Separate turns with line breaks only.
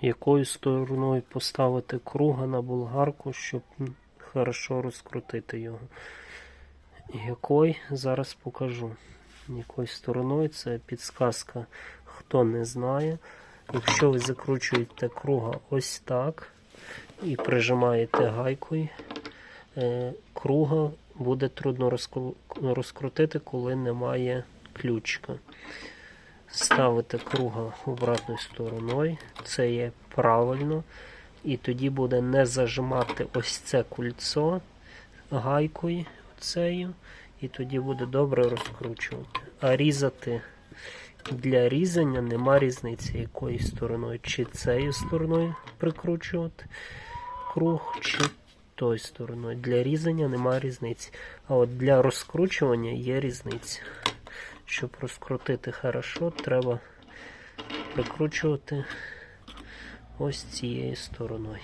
якою стороною поставити круга на болгарку, щоб хорошо розкрутити його. Якою зараз покажу. Якою стороною це підсказка, хто не знає. Якщо ви закручуєте круга ось так і прижимаєте гайкою, е, круга буде трудно розкрутити, коли немає ключка. Ставите круга обратною стороною, це є правильно. І тоді буде не зажимати ось це кульцо гайкою цією, і тоді буде добре розкручувати. А різати для різання нема різниці, якою стороною, чи цією стороною прикручувати круг, чи тою стороною. Для різання нема різниці. А от для розкручування є різниця. Щоб розкрутити хорошо, треба прикручувати ось цією стороною.